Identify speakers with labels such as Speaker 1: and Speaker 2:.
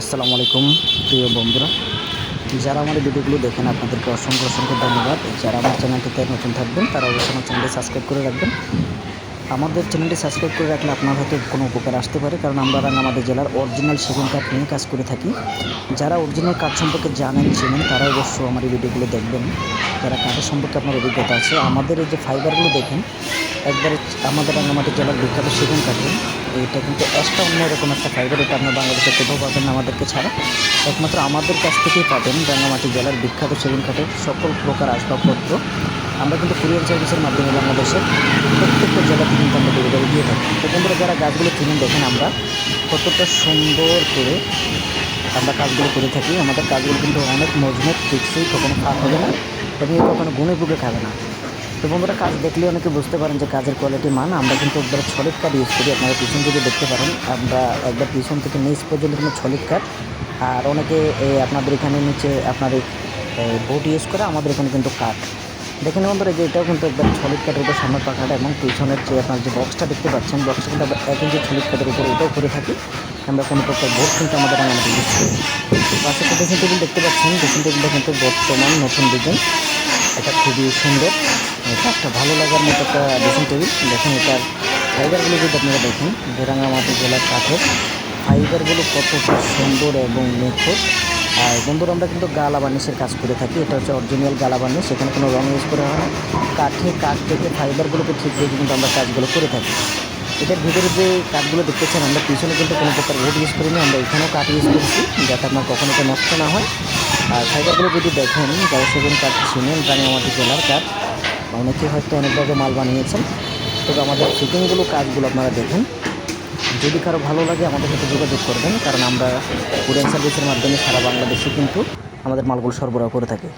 Speaker 1: আসসালামু আলাইকুম, প্রিয় বন্ধুরা। যারা আমার ভিডিওগুলো দেখেন, আপনাদেরকে অসংখ্য অসংখ্য ধন্যবাদ। যারা আমার চ্যানেলটিতে নতুন থাকবেন, তারা অবশ্যই আমার চ্যানেলটি সাবস্ক্রাইব করে রাখবেন। আমাদের চ্যানেলটি সাবস্ক্রাইব করে রাখলে আপনার হয়তো কোনো উপকার আসতে পারে, কারণ আমরা আমাদের জেলার অরিজিনাল সেগুন কাঠ নিয়ে কাজ করে থাকি। যারা অরিজিনাল কাঠ সম্পর্কে জানেন, চেনেন, তারা অবশ্য আমার এই ভিডিওগুলো দেখবেন। যারা কাঠের সম্পর্কে আপনার অভিজ্ঞতা আছে, আমাদের এই যে ফাইবারগুলো দেখেন একবারে আমাদের রাঙামাটি জেলার বিখ্যাত সেগুন কাঠের এটা কিন্তু একটা অন্যরকম একটা ফাইবার এটা আপনার বাংলাদেশে কোথাও পাবেন না আমাদেরকে ছাড়া। একমাত্র আমাদের কাছ থেকেই পাবেন রাঙামাটি জেলার বিখ্যাত সেগুন কাঠের সকল প্রকার আসবাবপত্র। আমরা কিন্তু কুরিয়ার সার্ভিসের মাধ্যমে বাংলাদেশের প্রত্যেকটা জেলাতে কিন্তু আমরা ডেলিভারি দিয়ে থাকি। তো বন্ধুরা, যারা গাছগুলো কিনেন, দেখেন আমরা কতটা সুন্দর করে আমরা কাজগুলো করে থাকি। আমাদের কাজগুলো কিন্তু অনেক মজবুত, টিকসই, কখনো ফাঁক হবে না এবং কখনো গুনে বুকে খাবে না। তো বন্ধুরা, কাজ দেখলে অনেকে বুঝতে পারেন যে কাজের কোয়ালিটি মান। আমরা কিন্তু একবার ছলিক কাঠ ইউজ করি, আপনারা পিছন থেকে দেখতে পারেন। আমরা একবার পিছন থেকে নিচ পর্যন্ত কিন্তু ছলিক কাঠ আর অনেকে আপনাদের এখানে নিচে আপনার এই বোট ইউজ করে, আমাদের এখানে কিন্তু কাঠ। দেখেন বন্ধুরা যে এটাও কিন্তু একবার ছলিক কাঠের উপর সামনের পাখাটা এবং পিছনের যে আপনার যে বক্সটা দেখতে পাচ্ছেন বক্সটা কিন্তু আমরা এক ইঞ্চি ছলিক কাঠের উপরে এটাও করে থাকি। আমরা কোনো প্রকার বোর্ড কিন্তু আমাদের আমাদের ইউজ করি পাশে ড্রেসিং টেবিল দেখতে পাচ্ছেন ড্রেসিং টেবিলটা কিন্তু বর্তমান নতুন ডিজাইন এটা খুবই সুন্দর। একটা ভালো লাগার মতো একটা ড্রেসিং টেবিল দেখেন, এটার ফাইবারগুলো যদি আপনারা দেখেন যে রাঙামাটি জেলার কাঠের ফাইবারগুলো কতটা সুন্দর এবং নিখুঁত। আর বন্ধুরা, আমরা কিন্তু গালা বার্নিশের কাজ করে থাকি। এটা হচ্ছে অরিজিনাল গালা বার্নিশ সেখানে কোনো রং ইউজ করা হয় না। কাঠে, কাঠ থেকে ফাইবারগুলোকে ঠিক রেখে কিন্তু আমরা কাজগুলো করে থাকি। এটার ভিতরে যে কাঠগুলো দেখতেছেন আমরা পিছনে কিন্তু কোনো প্রকার রোড ইউজ করিনি, আমরা এখানেও কাঠ ইউজ করেছি, যাতে আপনার কখনো এটা নষ্ট না হয়। আর ফাইবারগুলো যদি দেখেন, যারা সেগুন কাঠ চিনেন রাঙামাটি জেলার কাঠ অনেকে হয়তো অনেকভাবে মাল বানিয়েছেন। তবে আমাদের ফিটিংগুলো, কাজগুলো আপনারা দেখুন। যদি কারও ভালো লাগে আমাদের সাথে যোগাযোগ করবেন, কারণ আমরা কুরিয়ার সার্ভিসের মাধ্যমে সারা বাংলাদেশে কিন্তু আমাদের মালগুলো সরবরাহ করে থাকি।